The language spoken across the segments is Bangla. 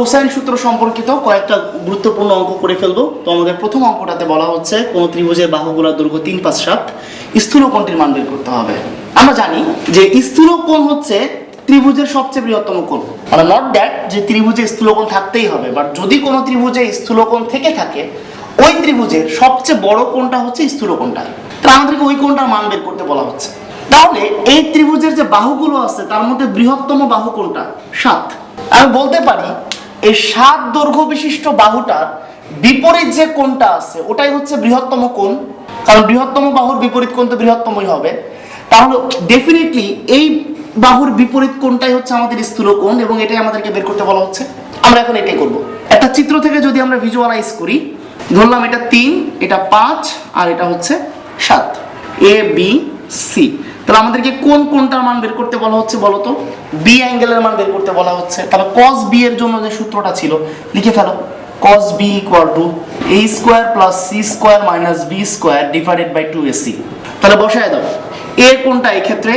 কোসাইন সূত্র সম্পর্কিত কয়েকটা গুরুত্বপূর্ণ অঙ্ক করে ফেলব। তো আমাদের প্রথম অঙ্কটাতে বলা হচ্ছে, কোন ত্রিভুজের বাহুগুলোর দৈর্ঘ্য তিন পাঁচ সাত, স্থূল কোণটির মান বের করতে হবে। আমরা জানি যে স্থূল কোণ হচ্ছে ত্রিভুজের সবচেয়ে বৃহত্তম কোণ। মানে নট দ্যাট যে ত্রিভুজে স্থূল কোণ থাকতেই হবে বাট যদি কোনো ত্রিভুজে স্থূল কোণ থেকে থাকে, ওই ত্রিভুজের সবচেয়ে বড় কোণটা হচ্ছে স্থূল কোণটা। তাহলে আমাদেরকে ওই কোণটার মান বের করতে বলা হচ্ছে। তাহলে এই ত্রিভুজের যে বাহুগুলো আছে, তার মধ্যে বৃহত্তম বাহু কোনটা? সাত। আমি বলতে পারি এই সাত দৈর্ঘ্য বিশিষ্ট বাহুটার বিপরীত যে কোণটা আছে, ওটাই হচ্ছে বৃহত্তম কোণ। কারণ বৃহত্তম বাহুর বিপরীত কোণ তো বৃহত্তমই হবে। তাহলে ডেফিনেটলি এই বাহুর বিপরীত কোণটাই হচ্ছে আমাদের স্থূল কোণ এবং এটাই আমাদেরকে বের করতে বলা হচ্ছে। আমরা এখন এটাই করব। একটা চিত্র থেকে যদি আমরা ভিজুয়ালাইজ করি, ধরলাম এটা তিন, এটা পাঁচ, আর এটা হচ্ছে সাত। এ বি সি তাহলে আমাদেরকে কোন কোনটার মান বের করতে বলা হচ্ছে বলো তো বি অ্যাঙ্গেলের মান বের করতে বলা হচ্ছে। তাহলে কস বি এর জন্য যে সূত্রটা ছিল, লিখে ফেলো। B equal to A square plus C square minus B square divided by two A C তাহলে বসায় দাও। এ কোনটা এক্ষেত্রে?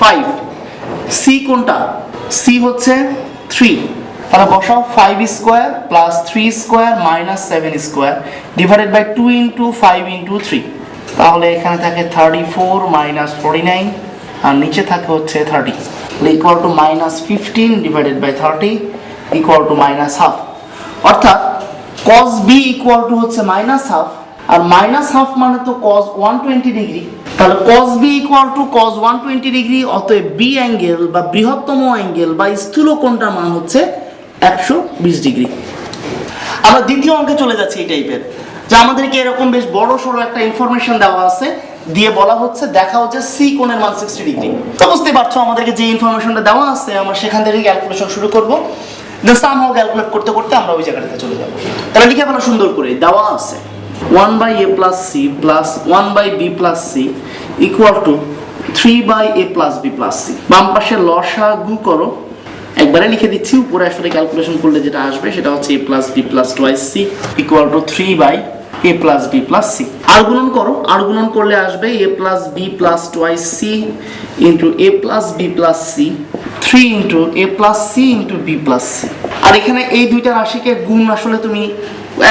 ফাইভ সি কোনটা? সি হচ্ছে থ্রি তাহলে বসাও five square plus three square minus seven square divided by two into five into three তাহলে এখানে থাকে thirty four minus forty nine আর নিচে থাকে হচ্ছে thirty equal to minus fifteen divided by thirty equal to minus half অর্থাৎ কস বি ইকুয়াল টু হচ্ছে মাইনাস হাফ আর মাইনাস হাফ মানে তো কস ওয়ান টোয়েন্টি ডিগ্রি তাহলে cos B equal to cos one twenty degree অতএব বি অ্যাঙ্গেল বা বৃহত্তম অ্যাঙ্গেল বা স্থূল কোণটার মান হচ্ছে একশো বিশ ডিগ্রি আমরা দ্বিতীয় অঙ্কে চলে যাচ্ছি এই টাইপের যে আমাদেরকে এরকম বেশ বড় সড়ো একটা ইনফরমেশন দেওয়া আছে। দিয়ে বলা হচ্ছে দেখা হচ্ছে সি কোণের মান সিক্সটি ডিগ্রি তো বুঝতে পারছ, আমাদেরকে যে ইনফরমেশনটা দেওয়া আছে, আমরা সেখান থেকে ক্যালকুলেশন শুরু করব। দেন সামহাও ক্যালকুলেট করতে করতে আমরা ওই জায়গাটাতে চলে যাব। তাহলে লিখে ফেলা সুন্দর করে, দেওয়া আছে। One by A plus C plus one by B plus C equal to three by A plus B plus C বাম পাশে লসা গু করো। একবারে লিখে দিচ্ছি, উপরে আসলে ক্যালকুলেশন করলে যেটা আসবে সেটা হচ্ছে A plus B plus twice C equal to three by A plus B plus C আর গুণন করো, আর গুণন করলে আসবে A plus B plus twice C into A plus B plus C three into A plus C into B plus C আর এখানে এই দুইটা রাশিকে গুণ আসলে তুমি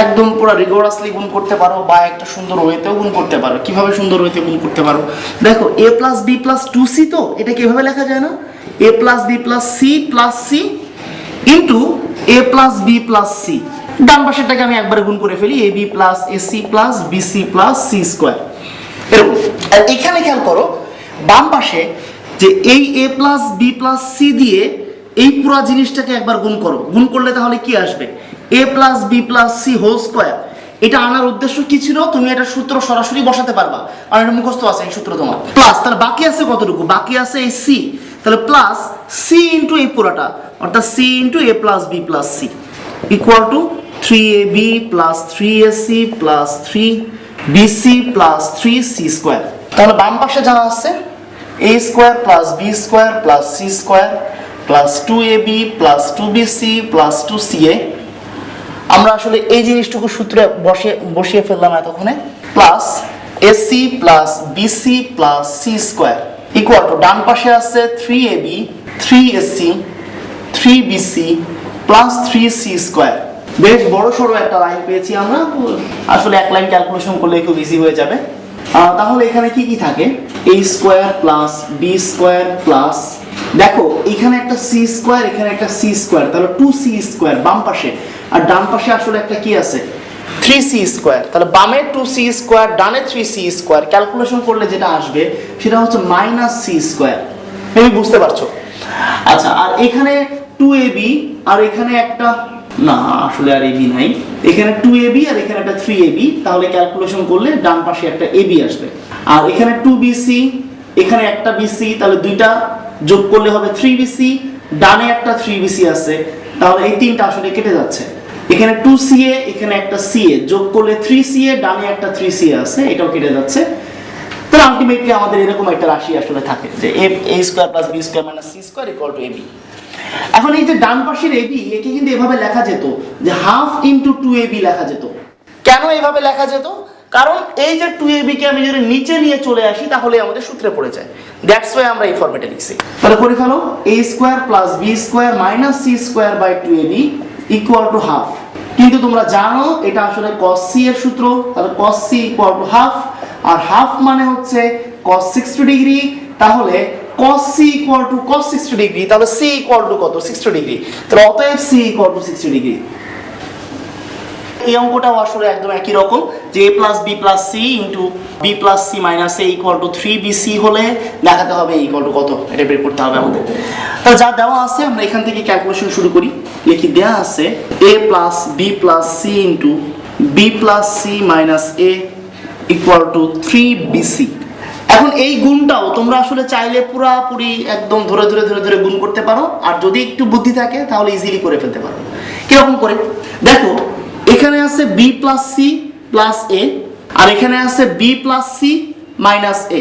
একদম পুরো রিগোরাসলি গুণ করতে পারো বা একটা সুন্দর ওয়েতেও গুণ করতে পারো। কীভাবে সুন্দর ওয়েতে গুণ করতে পারো? দেখো A plus B plus two C তো, এটা কীভাবে লেখা যায় না? A plus B plus C plus C into A plus B plus C ডান পাশেরটাকে আমি একবারে গুণ করে ফেলি A B plus A C plus B C plus C square এরকম। আর এখানে খেয়াল করো, বাম পাশে যে এই A plus B plus C দিয়ে এই পুরো জিনিসটাকে একবার গুণ করো। গুণ করলে তাহলে কি আসবে? A plus B plus C whole square এটা আনার উদ্দেশ্য কি ছিল? তুমি এটা সূত্র সরাসরি বসাতে পারবা। আর এটা মুখস্থ আছে এই সূত্র তোমার। প্লাস তাহলে বাকি আছে কতটুকু? বাকি আছে এই সি তাহলে প্লাস সি ইন্টু এই পুরাটা, অর্থাৎ C into A plus B plus C equal to three A B plus three A C plus three B C plus three C square তাহলে বাম পাশে জানা আছে A square plus B square plus C square plus two A B plus two B C plus two C A আমরা আসলে এই জিনিসটুকু সূত্রে বসিয়ে বসিয়ে ফেললাম এতক্ষণে। Plus AC plus BC plus C square equal to ডান পাশে আছে three A B three AC three BC plus three C square বেশ বড় সড়ো একটা লাইন পেয়েছি আমরা। আসলে এক লাইন ক্যালকুলেশন করলে খুব ইজি হয়ে যাবে। তাহলে এখানে কি কি থাকে? A square plus B square plus দেখো, এখানে একটা সি স্কোয়ার এখানে একটা সি স্কোয়ার তাহলে টু সি স্কোয়ার বাম পাশে। আর ডান পাশে আসলে একটা কি আছে? থ্রি সি স্কোয়ার তাহলে বামে টু সি স্কোয়ার ডানে থ্রি সি স্কোয়ার ক্যালকুলেশন করলে যেটা আসবে, সেটা হচ্ছে মাইনাস সি স্কোয়ার তুমি বুঝতে পারছ? আচ্ছা আর এখানে টু এ বি আর এখানে একটা না, আসলে আর এবি নাই। এখানে টু এ বি আর এখানে একটা থ্রি এ বি তাহলে ক্যালকুলেশন করলে ডান পাশে একটা এ বি আসবে। আর এখানে টু বিসি এখানে একটা বিসি তাহলে দুইটা যোগ করলে হবে থ্রি বিসি ডানে একটা থ্রি বিসি আছে। তাহলে এই তিনটা আসলে কেটে যাচ্ছে। এখানে টু সিএ এখানে একটা সিএ যোগ করলে থ্রি সিএ ডানে একটা থ্রি সিএ আছে, এটাও কেটে যাচ্ছে। তাহলে আলটিমেটলি আমাদের এরকম একটা রাশি আসলে থাকে যে A square plus B square C square equal to AB এখন এই যে ডান পাশের এবি একে কিন্তু এভাবে লেখা যেত যে হাফ ইন্টু টু এবি লেখা যেত। কেন এভাবে লেখা যেত? কারণ এই যে টু এবি কে আমি যদি নিচে নিয়ে চলে আসি, তাহলে আমাদের সূত্রে পড়ে যায়। দ্যাটস ওয়াই আমরা এই ফরম্যাটে লিখছি। তাহলে করে ফেলো। A square plus B square minus C square by two AB equal to half কিন্তু তোমরা জানো, এটা আসলে cos c এর সূত্র। তাহলে cos c equal to half R half মানে হচ্ছে cos 60 ডিগ্রি তাহলে cos c equal to cos 60 degree তাহলে c ইকুয়াল টু কত? 60 ডিগ্রি তাহলে অতএব c ইকুয়াল টু 60 ডিগ্রি এই অঙ্কটাও আসলে একদম একই রকম, যে A plus B plus C into B plus C minus A equal to three B C হলে দেখাতে হবে ইকুয়াল টু কত। এটা বের করতে হবে আমাদের। তাহলে যা দেওয়া আছে, আমরা এখান থেকে ক্যালকুলেশন শুরু করি। লিখি দেওয়া আছে A plus B plus C into B plus C minus A equal to three B C এখন এই গুণটাও তোমরা আসলে চাইলে পুরাপুরি একদম ধরে ধরে ধরে ধরে গুণ করতে পারো, আর যদি একটু বুদ্ধি থাকে তাহলে ইজিলি করে ফেলতে পারো। কীরকম করে? দেখো, এখানে আছে B plus C plus A আর এখানে আছে B plus C minus A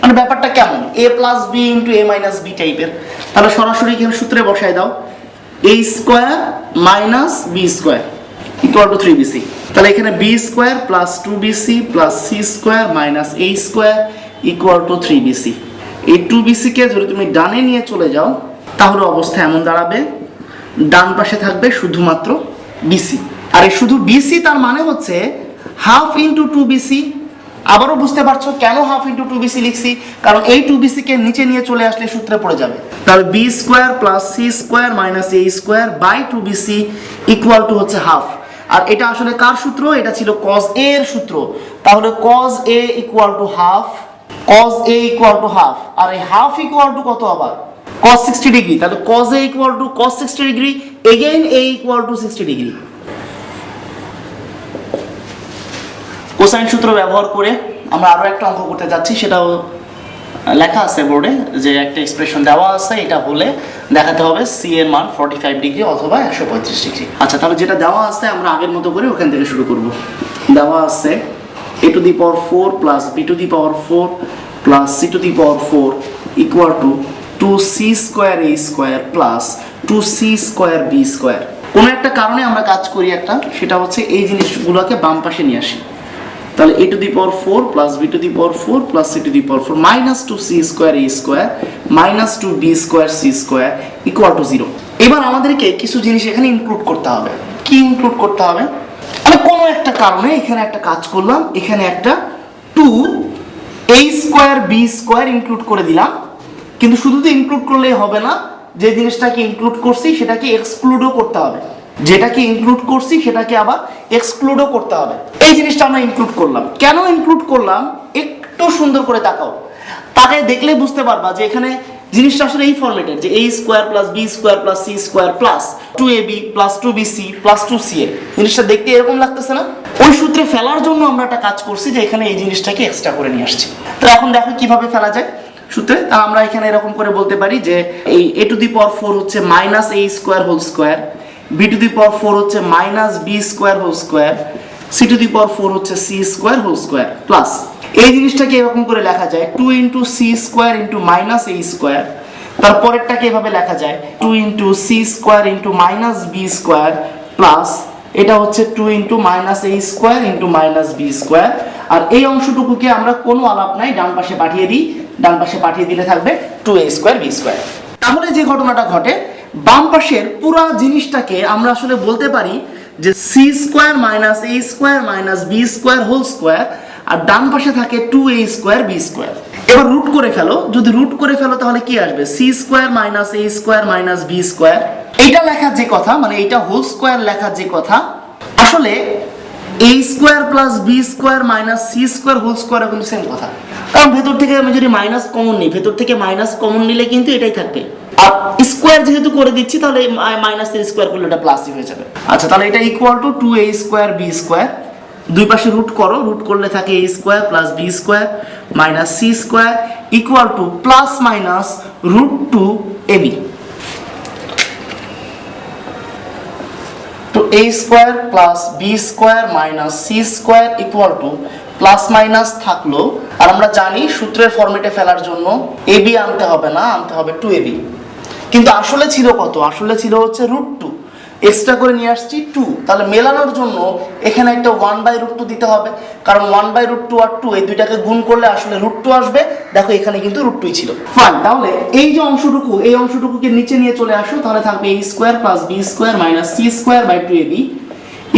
মানে ব্যাপারটা কেমন? A plus B into A minus B টাইপের তাহলে সরাসরি এখানে সূত্রে বসায় দাও। A square minus B square equal to three BC তাহলে এখানে B square plus two BC plus C square minus A square equal to three BC এই টু বিসিকে যদি তুমি ডানে নিয়ে চলে যাও, তাহলে অবস্থা এমন দাঁড়াবে, ডান পাশে থাকবে শুধুমাত্র বিসি আর এই শুধু বিসি তার মানে হচ্ছে হাফ ইন্টু টু বিসি আবারও বুঝতে পারছ কেন হাফ ইন্টু টু বিসি লিখছি? কারণ এই টু বিসিকে নিচে নিয়ে চলে আসলে সূত্রে পড়ে যাবে। তাহলে B square plus C square minus A square by two BC equal to হচ্ছে হাফ আর এটা আসলে কার সূত্র? এটা ছিল কজ এ এর সূত্র। তাহলে cos A equal to half cos A equal to half আর এই হাফ ইকুয়াল টু কত আবার? cos 60 ডিগ্রি তাহলে cos a equal to cos 60 degree again a equal to 60 degree cosine সূত্র ব্যবহার করে আমরা আরও একটা অঙ্ক করতে যাচ্ছি, সেটাও লেখা আছে বোর্ডে, যে একটা এক্সপ্রেশন দেওয়া আছে, এটা হলে দেখাতে হবে সি এর মান 45 ডিগ্রি অথবা 135 ডিগ্রি আচ্ছা তাহলে যেটা দেওয়া আছে আমরা আগের মতো করে ওখান থেকে শুরু করব। দেওয়া আছে a to the power 4 plus b to the power 4 plus c to the power 4 equal to two C square A square plus two C square B square কোনো একটা কারণে আমরা কাজ করি একটা, সেটা হচ্ছে এই জিনিসগুলোকে বাম পাশে নিয়ে আসি। তাহলে A to the power four plus B to the power four plus C to the power four minus two C square A square minus two B square C square equal to zero এবার আমাদেরকে কিছু জিনিস এখানে ইনক্লুড করতে হবে। কি ইনক্লুড করতে হবে? আমি কোনো একটা কারণে এখানে একটা কাজ করলাম, এখানে একটা two A square B square include করে দিলাম। কিন্তু শুধু তো ইনক্লুড করলেই হবে না, যে জিনিসটাকে ইনক্লুড করছি সেটাকে এক্সক্লুডও করতে হবে। যেটাকে ইনক্লুড করছি সেটাকে আবার এক্সক্লুডও করতে হবে। এই জিনিসটা আমরা ইনক্লুড করলাম। কেন ইনক্লুড করলাম? একটু সুন্দর করে তাকাও। তাকে দেখলে বুঝতে পারবা যে এখানে জিনিসটা আসলে এই ফর্মেটের যে A square plus B square plus C square plus two A B plus two B C plus two C A জিনিসটা দেখতে এরকম লাগতেছে না? ওই সূত্রে ফেলার জন্য আমরা একটা কাজ করছি যে এখানে এই জিনিসটাকে এক্সট্রা করে নিয়ে আসছি। তো এখন দেখো কীভাবে ফেলা যায় সূত্রে। তা আমরা এখানে এরকম করে বলতে পারি যে এই A to the power four হচ্ছে minus A square whole square B to the power four হচ্ছে minus B square whole square C to the power four হচ্ছে C square whole square plus এই জিনিসটাকে এরকম করে লেখা যায় two into C square into minus A square তারপরেরটাকে এভাবে লেখা যায় two into C square into minus B square plus এটা হচ্ছে two into minus A square into minus B square আর এই অংশটুকুকে আমরা কোনো আলাপ নাই, ডান পাশে পাঠিয়ে দিই, ডান পাশে পাঠিয়ে দিলে থাকবে two A square B square তাহলে যে ঘটনাটা ঘটে, বাম পাশের পুরা জিনিসটাকে আমরা আসলে বলতে পারি যে C square minus A square minus B square whole square আর ডান পাশে থাকে two A square B square এবার রুট করে ফেলো। যদি রুট করে ফেলো, তাহলে কি আসবে? C square minus A square minus B square এইটা লেখার যে কথা মানে এইটা হোল স্কোয়ার লেখার যে কথা, আসলে A square plus B square minus C square whole square কিন্তু সেম কথা। কারণ ভেতর থেকে আমি যদি মাইনাস কমন নিই, ভেতর থেকে মাইনাস কমন নিলে কিন্তু এটাই থাকবে। আর স্কোয়ার যেহেতু করে দিচ্ছি, তাহলে মাইনাস এ স্কোয়ার করলে এটা প্লাসই হয়ে যাবে। আচ্ছা তাহলে এটা equal to two A square B square দুই পাশে রুট করো রুট করলে থাকে A square plus B square minus C square equal to plus minus root two A B তো A square plus B square minus C square equal to plus minus থাকল। আর আমরা জানি সূত্রের ফর্মেটে ফেলার জন্য এ বি আনতে হবে না, আনতে হবে টু এ বি কিন্তু আসলে ছিল কত? আসলে ছিল হচ্ছে রুট টু এক্সট্রা করে নিয়ে আসছি টু তাহলে মেলানোর জন্য এখানে একটা ওয়ান বাই রুট টু দিতে হবে। কারণ ওয়ান বাই রুট টু আর টু এই দুইটাকে গুণ করলে আসলে রুট টু আসবে। দেখো, এখানে কিন্তু রুট টুই ছিল। ফাইন তাহলে এই যে অংশটুকু, এই অংশটুকুকে নিচে নিয়ে চলে আসো, তাহলে থাকবে A square plus B square minus C square by two A B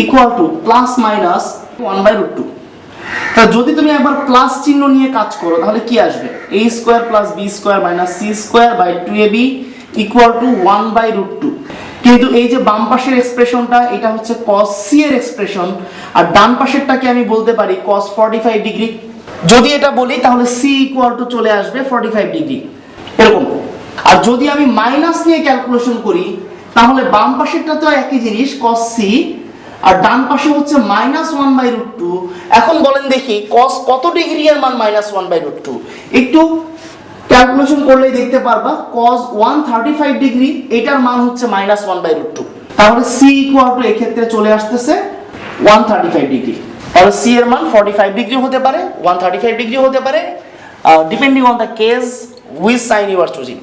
equal to plus minus one by root two তা যদি তুমি একবার প্লাস চিহ্ন নিয়ে কাজ করো, তাহলে কি আসবে? A square plus B square minus C square by two A B equal to one by root two কিন্তু এই যে বাম পাশের এক্সপ্রেশনটা এটা হচ্ছে cos সি এর এক্সপ্রেশন আর ডান পাশেরটাকে আমি বলতে পারি cos 45 ডিগ্রি যদি এটা বলি, তাহলে সি ইকুয়াল টু চলে আসবে 45 ডিগ্রি এরকম। আর যদি আমি মাইনাস নিয়ে ক্যালকুলেশন করি, তাহলে বাম পাশেরটা তো একই জিনিস, cos সি আর ডান পাশে হচ্ছে minus one by root two এখন বলেন দেখি কস কত ডিগ্রি এর মান minus one by root two একটু ক্যালকুলেশন করলেই দেখতে পারবা থার্টি ফাইভ ডিগ্রি এটার মান হচ্ছে minus one by root two তাহলে সি ইকুয়াল টু এক্ষেত্রে চলে আসতেছে ওয়ান থার্টি ফাইভ ডিগ্রি তাহলে সি এর মান ফর্টি ফাইভ ডিগ্রি হতে পারে ওয়ান থার্টি ফাইভ ডিগ্রি হতে পারে। Depending on the case with sine you are choosing